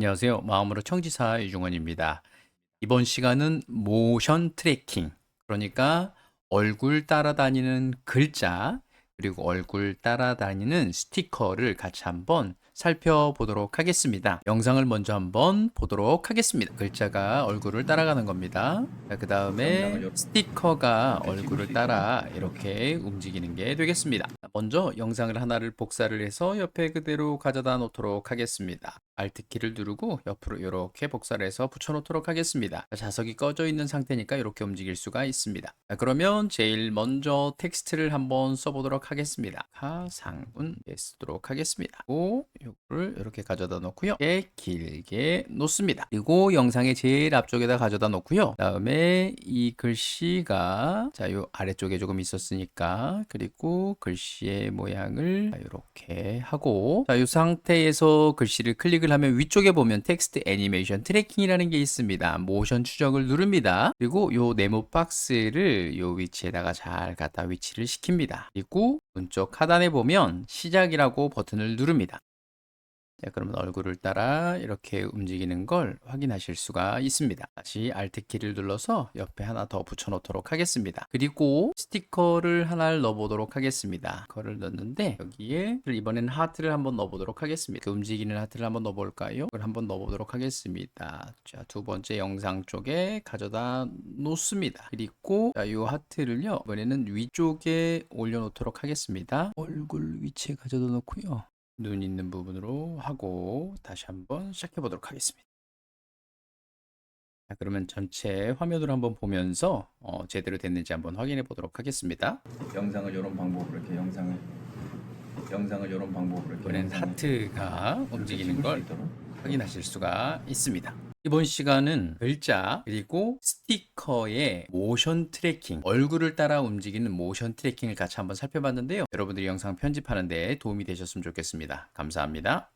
안녕하세요. 마음으로 청지사 유중원입니다. 이번 시간은 모션 트래킹, 그러니까 얼굴 따라다니는 글자, 그리고 얼굴 따라다니는 스티커를 같이 한번 살펴보도록 하겠습니다. 영상을 먼저 한번 보도록 하겠습니다. 글자가 얼굴을 따라가는 겁니다. 그 다음에 스티커가 얼굴을 따라 이렇게 움직이는 게 되겠습니다. 먼저 영상을 하나를 복사를 해서 옆에 그대로 가져다 놓도록 하겠습니다. Alt키를 누르고 옆으로 이렇게 복사를 해서 붙여놓도록 하겠습니다. 자석이 꺼져 있는 상태니까 이렇게 움직일 수가 있습니다. 자, 그러면 제일 먼저 텍스트를 한번 써보도록 하겠습니다. 가상문 예, 쓰도록 하겠습니다. 그리고 이거를 이렇게 가져다 놓고요. 이렇게 길게 놓습니다. 그리고 영상의 제일 앞쪽에다 가져다 놓고요. 그다음에 이 글씨가 자, 요 아래쪽에 조금 있었으니까 그리고 글씨의 모양을 이렇게 하고 자, 이 상태에서 글씨를 클릭을 하면 위쪽에 보면 텍스트 애니메이션 트래킹이라는 게 있습니다. 모션 추적을 누릅니다. 그리고 요 네모 박스를 요 위치에다가 잘 갖다 위치를 시킵니다. 그리고 왼쪽 하단에 보면 시작이라고 버튼을 누릅니다. 자, 그러면 얼굴을 따라 이렇게 움직이는 걸 확인하실 수가 있습니다. 다시 Alt키를 눌러서 옆에 하나 더 붙여놓도록 하겠습니다. 그리고 스티커를 하나를 넣어보도록 하겠습니다. 그거를 넣는데 여기에 이번에는 하트를 한번 넣어보도록 하겠습니다. 그 움직이는 하트를 한번 넣어볼까요? 그걸 한번 넣어보도록 하겠습니다. 자, 두 번째 영상 쪽에 가져다 놓습니다. 그리고 자, 이 하트를요 이번에는 위쪽에 올려놓도록 하겠습니다. 얼굴 위치에 가져다 놓고요. 눈 있는 부분으로 하고 다시 한번 시작해 보도록 하겠습니다. 자, 그러면 전체 화면으로 한번 보면서 어, 제대로 됐는지 한번 확인해 보도록 하겠습니다. 영상을 이런 방법으로 이렇게 영상을 영상을 이런 방법으로 이렇게 이번엔 영상을 하트가 움직이는 걸. 확인하실 수가 있습니다. 이번 시간은 글자 그리고 스티커의 모션 트래킹 얼굴을 따라 움직이는 모션 트래킹을 같이 한번 살펴봤는데요. 여러분들이 영상 편집하는 데 도움이 되셨으면 좋겠습니다. 감사합니다.